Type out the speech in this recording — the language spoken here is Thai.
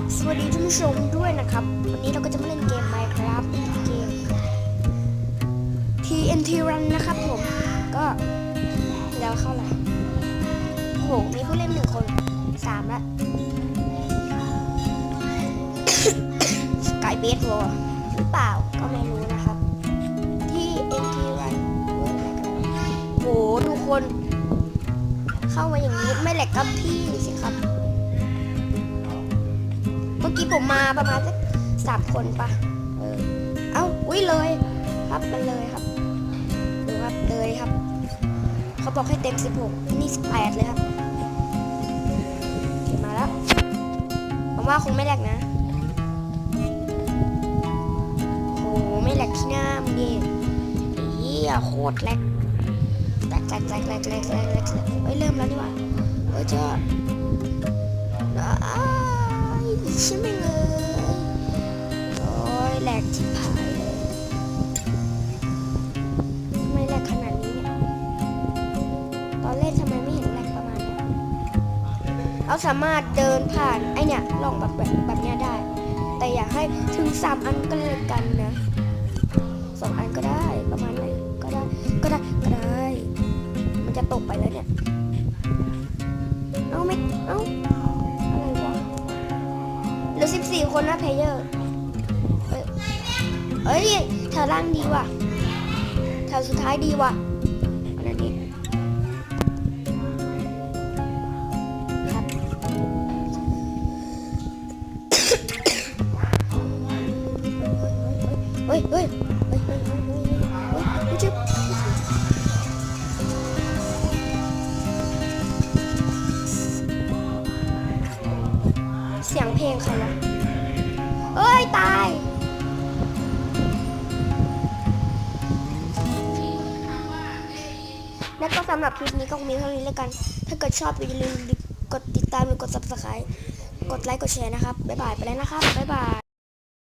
บสวัสดีท่านผู้ชมด้วยนะครับ วันนี้เราก็จะมาเล่นเกม Minecraft เกม TNT Run นะครับผม ก็แล้วเข้าละโห มีผู้เล่นหนึ่งคนสามละสกายเบสวอลหรือเปล่าก็ไม่รู้นะครับ TNT Run เว้ยอะไรกันวะโหดูคน เข้ามาอย่างนี้ไม่แหลกกับพี่สิครับ เมื่อกี้ผมมาประมาณสักสามคนปะเออเอ้าอุ้ยเลย ครับมัเลยครับดูครับเลยครับ เขาบอกให้เต็มสิบหกนี่สิบแปดเลยครับมาแล้วผมว่าคงไม่แหลกนะโหไม่แหลกที่หน้ามึงดิเฮียโคตรแหลกแหลกแหลกแหลกแหลกแหลกเฮ้ยเริ่มแล้วนี่ว่าเออเจ้า เราสามารถเดินผ่านไอเนี่ยลองแบบแบบแบบเนี้ยได้ แต่อยากให้ถึงสามอันก็เลยกันนะสองอันก็ได้ประมาณไหนก็ได้ก็ได้ก็ได้ มันจะตกไปแล้วเนี่ย เอาไม่เอาอะไรวะเหลือสิบสี่คนนะเพลเยอร์เอ้ยเอ้ยแถวล่างดีว่ะแถวสุดท้ายดีว่ะอันนั้ เฮ้ยเสียงเพลงใครวะเอ้ย ตายแล้วก็สำหรับคลิปนี้ก็มีเท่านี้แล้วกัน ถ้าเกิดชอบอย่าลืมกดติดตามหรืกด subscribe กดไลค์ กดแชร์นะครับ บ๊ายบาย ไปแล้วนะครับ บ๊ายบาย